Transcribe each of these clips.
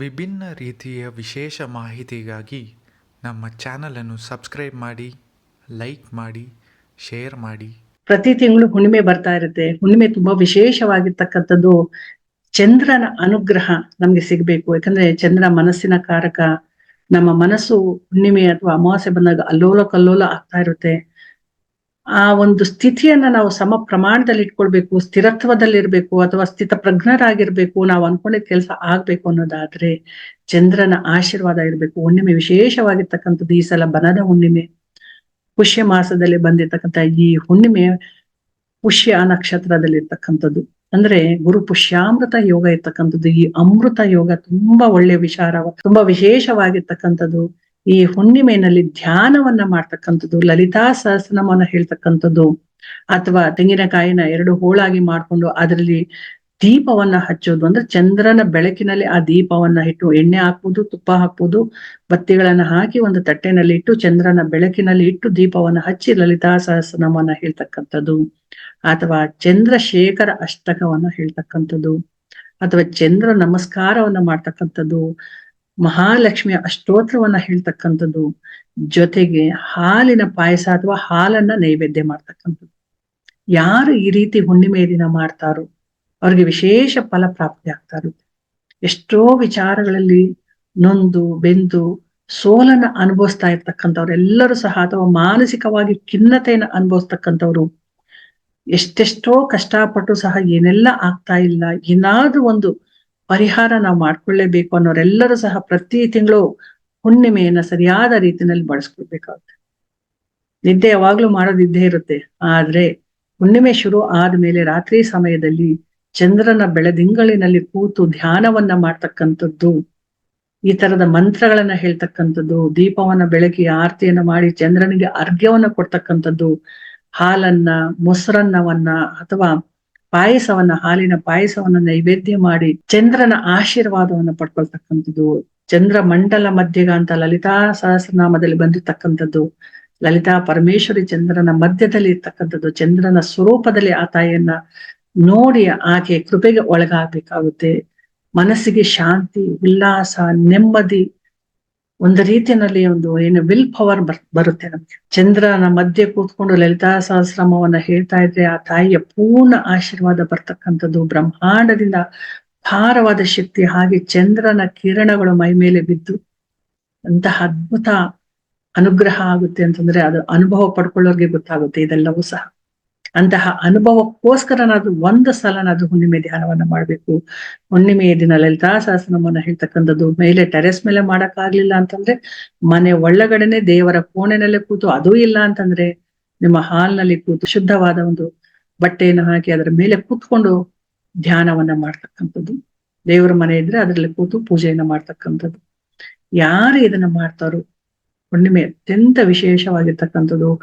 ವಿಭಿನ್ನ ರೀತಿಯ ವಿಶೇಷ ಮಾಹಿತಿಗಾಗಿ ನಮ್ಮ ಚಾನಲನ್ನು ಸಬ್ಸ್ಕ್ರೈಬ್ ಮಾಡಿ, ಲೈಕ್ ಮಾಡಿ, ಶೇರ್ ಮಾಡಿ. ಪ್ರತಿ ತಿಂಗಳು ಹುಣ್ಣಿಮೆ ಬರ್ತಾ ಇರುತ್ತೆ. ಹುಣ್ಣಿಮೆ ತುಂಬಾ ವಿಶೇಷವಾಗಿರ್ತಕ್ಕಂಥದ್ದು ಚಂದ್ರನ ಅನುಗ್ರಹ ನಮ್ಗೆ ಸಿಗ್ಬೇಕು. ಯಾಕಂದ್ರೆ ಚಂದ್ರ ಮನಸ್ಸಿನ ಕಾರಕ, ನಮ್ಮ ಮನಸ್ಸು ಹುಣ್ಣಿಮೆ ಅಥವಾ ಅಮಾವಾಸ್ಯೆ ಬಂದಾಗ ಅಲ್ಲೋಲ ಕಲ್ಲೋಲ ಆಗ್ತಾ ಇರುತ್ತೆ. ಆ ಒಂದು ಸ್ಥಿತಿಯನ್ನ ನಾವು ಸಮ ಪ್ರಮಾಣದಲ್ಲಿ ಇಟ್ಕೊಳ್ಬೇಕು, ಸ್ಥಿರತ್ವದಲ್ಲಿರ್ಬೇಕು ಅಥವಾ ಸ್ಥಿತ ಪ್ರಜ್ಞರಾಗಿರ್ಬೇಕು ನಾವು ಅನ್ಕೊಂಡಿದ್ ಕೆಲಸ ಆಗ್ಬೇಕು ಅನ್ನೋದಾದ್ರೆ ಚಂದ್ರನ ಆಶೀರ್ವಾದ ಇರ್ಬೇಕು. ಹುಣ್ಣಿಮೆ ವಿಶೇಷವಾಗಿರ್ತಕ್ಕಂಥದ್ದು ಈ ಸಲ ಬನದ ಹುಣ್ಣಿಮೆ. ಪುಷ್ಯ ಮಾಸದಲ್ಲಿ ಬಂದಿರ್ತಕ್ಕಂಥ ಈ ಹುಣ್ಣಿಮೆ ಪುಷ್ಯ ನಕ್ಷತ್ರದಲ್ಲಿ ಇರ್ತಕ್ಕಂಥದ್ದು ಅಂದ್ರೆ ಗುರು ಪುಷ್ಯಾಮೃತ ಯೋಗ ಇರ್ತಕ್ಕಂಥದ್ದು. ಈ ಅಮೃತ ಯೋಗ ತುಂಬಾ ಒಳ್ಳೆ ವಿಚಾರ, ತುಂಬಾ ವಿಶೇಷವಾಗಿರ್ತಕ್ಕಂಥದ್ದು. ಈ ಹುಣ್ಣಿಮೆಯಲ್ಲಿ ಧ್ಯಾನವನ್ನ ಮಾಡ್ತಕ್ಕಂಥದ್ದು, ಲಲಿತಾ ಸಹಸ್ರನಾಮವನ್ನ ಹೇಳ್ತಕ್ಕಂಥದ್ದು, ಅಥವಾ ತೆಂಗಿನಕಾಯಿನ ಎರಡು ಹೋಳಾಗಿ ಮಾಡ್ಕೊಂಡು ಅದರಲ್ಲಿ ದೀಪವನ್ನ ಹಚ್ಚೋದು. ಅಂದ್ರೆ ಚಂದ್ರನ ಬೆಳಕಿನಲ್ಲಿ ಆ ದೀಪವನ್ನ ಇಟ್ಟು ಎಣ್ಣೆ ಹಾಕುವುದು ತುಪ್ಪ ಹಾಕುವುದು ಬತ್ತಿಗಳನ್ನ ಹಾಕಿ ಒಂದು ತಟ್ಟೆನಲ್ಲಿ ಇಟ್ಟು ಚಂದ್ರನ ಬೆಳಕಿನಲ್ಲಿ ಇಟ್ಟು ದೀಪವನ್ನ ಹಚ್ಚಿ ಲಲಿತಾ ಸಹಸ್ರನಾಮವನ್ನ ಹೇಳ್ತಕ್ಕಂಥದ್ದು. ಅಥವಾ ಚಂದ್ರಶೇಖರ ಅಷ್ಟಕವನ್ನ ಹೇಳ್ತಕ್ಕಂಥದ್ದು. ಅಥವಾ ಚಂದ್ರ ನಮಸ್ಕಾರವನ್ನ ಮಾಡ್ತಕ್ಕಂಥದ್ದು. ಮಹಾಲಕ್ಷ್ಮಿಯ ಅಷ್ಟೋತ್ರವನ್ನ ಹೇಳ್ತಕ್ಕಂಥದ್ದು ಜೊತೆಗೆ ಹಾಲಿನ ಪಾಯಸ ಅಥವಾ ಹಾಲನ್ನ ನೈವೇದ್ಯ ಮಾಡ್ತಕ್ಕಂಥದ್ದು. ಯಾರು ಈ ರೀತಿ ಹುಣ್ಣಿಮೆ ದಿನ ಮಾಡ್ತಾರೋ ಅವ್ರಿಗೆ ವಿಶೇಷ ಫಲ ಪ್ರಾಪ್ತಿ ಆಗ್ತಾ ಇರುತ್ತೆ ಎಷ್ಟೋ ವಿಚಾರಗಳಲ್ಲಿ ನೊಂದು, ಬೆಂದು ಸೋಲನ್ನ ಅನುಭವಿಸ್ತಾ ಇರ್ತಕ್ಕಂಥವ್ರೆಲ್ಲರೂ ಸಹ ಅಥವಾ ಮಾನಸಿಕವಾಗಿ ಖಿನ್ನತೆಯನ್ನ ಅನುಭವಿಸ್ತಕ್ಕಂಥವ್ರು ಎಷ್ಟೆಷ್ಟೋ ಕಷ್ಟಪಟ್ಟು ಸಹ ಏನೆಲ್ಲ ಆಗ್ತಾ ಇಲ್ಲ, ಏನಾದ್ರೂ ಒಂದು ಪರಿಹಾರ ನಾವು ಮಾಡ್ಕೊಳ್ಳೇಬೇಕು ಅನ್ನೋರೆಲ್ಲರೂ ಸಹ ಪ್ರತಿ ತಿಂಗಳು ಹುಣ್ಣಿಮೆಯನ್ನ ಸರಿಯಾದ ರೀತಿಯಲ್ಲಿ ಬಳಸ್ಕೊಳ್ಬೇಕಾಗುತ್ತೆ. ನಿದ್ದೆ ಯಾವಾಗ್ಲೂ ಮಾಡೋದಿದ್ದೇ ಇರುತ್ತೆ. ಆದ್ರೆ ಹುಣ್ಣಿಮೆ ಶುರು ಆದ್ಮೇಲೆ ರಾತ್ರಿ ಸಮಯದಲ್ಲಿ ಚಂದ್ರನ ಬೆಳದಿಂಗಳಿನಲ್ಲಿ ಕೂತು ಧ್ಯಾನವನ್ನ ಮಾಡ್ತಕ್ಕಂಥದ್ದು, ಈ ತರದ ಮಂತ್ರಗಳನ್ನ ಹೇಳ್ತಕ್ಕಂಥದ್ದು, ದೀಪವನ್ನ ಬೆಳಕಿ ಆರತಿಯನ್ನ ಮಾಡಿ ಚಂದ್ರನಿಗೆ ಅರ್ಘ್ಯವನ್ನ ಕೊಡ್ತಕ್ಕಂಥದ್ದು, ಹಾಲನ್ನ, ಮೊಸರನ್ನವನ್ನ ಅಥವಾ ಪಾಯಸವನ್ನ, ಹಾಲಿನ ಪಾಯಸವನ್ನ ನೈವೇದ್ಯ ಮಾಡಿ ಚಂದ್ರನ ಆಶೀರ್ವಾದವನ್ನ ಪಡ್ಕೊಳ್ತಕ್ಕಂಥದ್ದು, ಚಂದ್ರ ಮಂಡಲ ಮಧ್ಯಗ ಅಂತ ಲಲಿತಾ ಸಹಸ್ರನಾಮದಲ್ಲಿ ಬಂದಿರ್ತಕ್ಕಂಥದ್ದು, ಲಲಿತಾ ಪರಮೇಶ್ವರಿ ಚಂದ್ರನ ಮಧ್ಯದಲ್ಲಿ ಇರ್ತಕ್ಕಂಥದ್ದು, ಚಂದ್ರನ ಸ್ವರೂಪದಲ್ಲಿ ಆ ತಾಯಿಯನ್ನ ನೋಡಿ ಆಕೆ ಕೃಪೆಗೆ ಒಳಗಾಗಬೇಕಾಗುತ್ತೆ. ಮನಸ್ಸಿಗೆ ಶಾಂತಿ, ಉಲ್ಲಾಸ, ನೆಮ್ಮದಿ ಒಂದು ರೀತಿಯಲ್ಲಿ ಒಂದು ಏನು ವಿಲ್ ಪವರ್ ಬರ್, ಬರುತ್ತೆ ನಮ್ಗೆ. ಚಂದ್ರನ ಮಧ್ಯೆ ಕೂತ್ಕೊಂಡು ಲಲಿತಾ ಸಹಸ್ರಮವನ್ನ ಹೇಳ್ತಾ ಇದ್ರೆ ಆ ತಾಯಿಯ ಪೂರ್ಣ ಆಶೀರ್ವಾದ ಬರ್ತಕ್ಕಂಥದ್ದು ಬ್ರಹ್ಮಾಂಡದಿಂದ ಭಾರವಾದ ಶಕ್ತಿ ಹಾಗೆ ಚಂದ್ರನ ಕಿರಣಗಳು ಮೈ ಮೇಲೆ ಬಿದ್ದು ಅಂತಹ ಅದ್ಭುತ ಅನುಗ್ರಹ ಆಗುತ್ತೆ ಅಂತಂದ್ರೆ ಅದು ಅನುಭವ ಪಡ್ಕೊಳ್ಳೋರ್ಗೆ ಗೊತ್ತಾಗುತ್ತೆ, ಇದೆಲ್ಲವೂ ಸಹ. ಅಂತಹ ಅನುಭವಕ್ಕೋಸ್ಕರನಾದ್ರೂ ಒಂದು ಸಲನಾದ್ರೂ ಹುಣ್ಣಿಮೆ ಧ್ಯಾನವನ್ನ ಮಾಡ್ಬೇಕು. ಹುಣ್ಣಿಮೆಯ ದಿನ ಲಲಿತಾ ಸಹಸ್ರನಮನ್ನ ಹೇಳ್ತಕ್ಕಂಥದ್ದು, ಮೇಲೆ ಟೆರೆಸ್ ಮೇಲೆ ಮಾಡಕ್ ಅಂತಂದ್ರೆ ಮನೆ ಒಳಗಡೆನೆ ದೇವರ ಕೋಣೆನಲ್ಲೇ ಕೂತು ಅದೂ ಇಲ್ಲ ಅಂತಂದ್ರೆ ನಿಮ್ಮ ಹಾಲ್ನಲ್ಲಿ ಕೂತು ಶುದ್ಧವಾದ ಒಂದು ಬಟ್ಟೆಯನ್ನು ಹಾಕಿ ಅದರ ಮೇಲೆ ಕೂತ್ಕೊಂಡು ಧ್ಯಾನವನ್ನ ಮಾಡ್ತಕ್ಕಂಥದ್ದು. ದೇವರ ಮನೆ ಇದ್ರೆ ಅದರಲ್ಲಿ ಕೂತು ಪೂಜೆಯನ್ನ ಮಾಡ್ತಕ್ಕಂಥದ್ದು. ಯಾರು ಇದನ್ನ ಮಾಡ್ತಾರೋ, ಹುಣ್ಣಿಮೆ ಅತ್ಯಂತ ವಿಶೇಷವಾಗಿರ್ತಕ್ಕಂಥದ್ದು.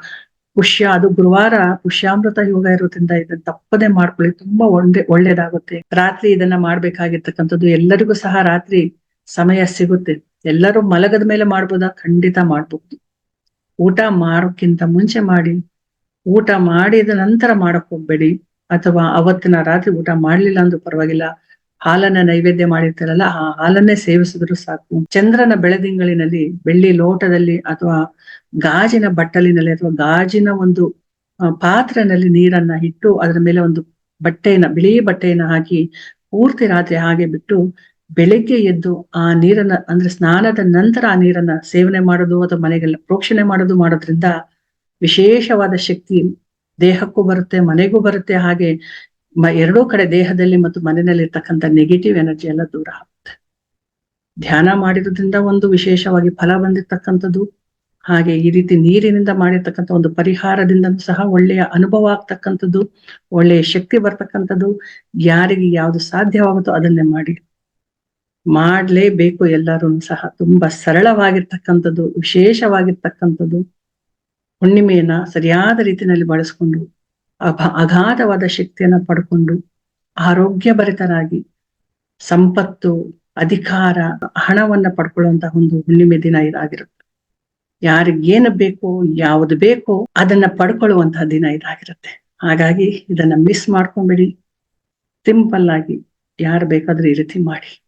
ಪುಷ್ಯ, ಅದು ಗುರುವಾರ ಪುಷ್ಯಾಮೃತ ಯೋಗ ಇರೋದ್ರಿಂದ ಇದನ್ನ ತಪ್ಪದೆ ಮಾಡ್ಕೊಳ್ಳಿ. ತುಂಬಾ ಒಳ್ಳೆ, ಒಳ್ಳೇದಾಗುತ್ತೆ. ರಾತ್ರಿ ಇದನ್ನ ಮಾಡ್ಬೇಕಾಗಿರ್ತಕ್ಕಂಥದ್ದು ಎಲ್ಲರಿಗೂ ಸಹ ರಾತ್ರಿ ಸಮಯ ಸಿಗುತ್ತೆ. ಎಲ್ಲರೂ ಮಲಗದ ಮೇಲೆ ಮಾಡ್ಬೋದಾ? ಖಂಡಿತ ಮಾಡ್ಬಹುದು ಊಟ ಮಾಡೋಕ್ಕಿಂತ ಮುಂಚೆ ಮಾಡಿ. ಊಟ ಮಾಡಿದ ನಂತರ ಮಾಡಕ್ ಹೋಗ್ಬೇಡಿ. ಅಥವಾ ಅವತ್ತಿನ ರಾತ್ರಿ ಊಟ ಮಾಡ್ಲಿಲ್ಲ ಅಂದ್ರೂ ಪರವಾಗಿಲ್ಲ. ಹಾಲನ್ನ ನೈವೇದ್ಯ ಮಾಡಿರ್ತಾರಲ್ಲ, ಆ ಹಾಲನ್ನೇ ಸೇವಿಸಿದ್ರು ಸಾಕು. ಚಂದ್ರನ ಬೆಳದಿಂಗಳಿನಲ್ಲಿ, ಬೆಳ್ಳಿ ಲೋಟದಲ್ಲಿ ಅಥವಾ ಗಾಜಿನ ಬಟ್ಟಲಿನಲ್ಲಿ ಅಥವಾ ಗಾಜಿನ ಒಂದು ಪಾತ್ರನಲ್ಲಿ ನೀರನ್ನ ಇಟ್ಟು ಅದರ ಮೇಲೆ ಒಂದು ಬಟ್ಟೆಯನ್ನ, ಬಿಳಿ ಬಟ್ಟೆಯನ್ನ ಹಾಕಿ ಪೂರ್ತಿ ರಾತ್ರಿ ಹಾಗೆ ಬಿಟ್ಟು ಬೆಳಿಗ್ಗೆ ಎದ್ದು ಆ ನೀರನ್ನ, ಅಂದ್ರೆ ಸ್ನಾನದ ನಂತರ ಆ ನೀರನ್ನ ಸೇವನೆ ಮಾಡೋದು ಅಥವಾ ಮನೆಗೆಲ್ಲ ಪ್ರೋಕ್ಷಣೆ ಮಾಡೋದು ಮಾಡೋದ್ರಿಂದ ವಿಶೇಷವಾದ ಶಕ್ತಿ ದೇಹಕ್ಕೂ ಬರುತ್ತೆ, ಮನೆಗೂ ಬರುತ್ತೆ. ಹಾಗೆ ಎರಡೂ ಕಡೆ ದೇಹದಲ್ಲಿ ಮತ್ತು ಮನೆಯಲ್ಲಿ ಇರ್ತಕ್ಕಂಥ ನೆಗೆಟಿವ್ ಎನರ್ಜಿ ಎಲ್ಲ ದೂರ ಆಗುತ್ತೆ. ಧ್ಯಾನ ಮಾಡಿರೋದ್ರಿಂದ ಒಂದು ವಿಶೇಷವಾಗಿ ಫಲ ಬಂದಿರ್ತಕ್ಕಂಥದ್ದು, ಹಾಗೆ ಈ ರೀತಿ ನೀರಿನಿಂದ ಮಾಡಿರ್ತಕ್ಕಂಥ ಒಂದು ಪರಿಹಾರದಿಂದ ಸಹ ಒಳ್ಳೆಯ ಅನುಭವ ಆಗ್ತಕ್ಕಂಥದ್ದು, ಒಳ್ಳೆಯ ಶಕ್ತಿ ಬರ್ತಕ್ಕಂಥದ್ದು, ಯಾರಿಗೆ ಯಾವುದು ಸಾಧ್ಯವಾಗುತ್ತೋ ಅದನ್ನೇ ಮಾಡಿ. ಮಾಡಲೇಬೇಕು ಎಲ್ಲರೂ ಸಹ. ತುಂಬಾ ಸರಳವಾಗಿರ್ತಕ್ಕಂಥದ್ದು, ವಿಶೇಷವಾಗಿರ್ತಕ್ಕಂಥದ್ದು, ಹುಣ್ಣಿಮೆಯನ್ನ ಸರಿಯಾದ ರೀತಿಯಲ್ಲಿ ಬಳಸ್ಕೊಂಡು ಅಗಾಧವಾದ ಶಕ್ತಿಯನ್ನ ಪಡ್ಕೊಂಡು ಆರೋಗ್ಯಭರಿತರಾಗಿ ಸಂಪತ್ತು, ಅಧಿಕಾರ, ಹಣವನ್ನ ಪಡ್ಕೊಳ್ಳುವಂತಹ ಒಂದು ಹುಣ್ಣಿಮೆ ದಿನ ಇದಾಗಿರುತ್ತೆ. ಯಾರಿಗೇನು ಬೇಕೋ, ಯಾವುದು ಬೇಕೋ ಅದನ್ನ ಪಡ್ಕೊಳ್ಳುವಂತಹ ದಿನ ಇದಾಗಿರುತ್ತೆ. ಹಾಗಾಗಿ ಇದನ್ನ ಮಿಸ್ ಮಾಡ್ಕೊಂಬೇಡಿ. ಸಿಂಪಲ್ ಆಗಿ ಯಾರು ಬೇಕಾದ್ರೂ ಈ ರೀತಿ ಮಾಡಿ.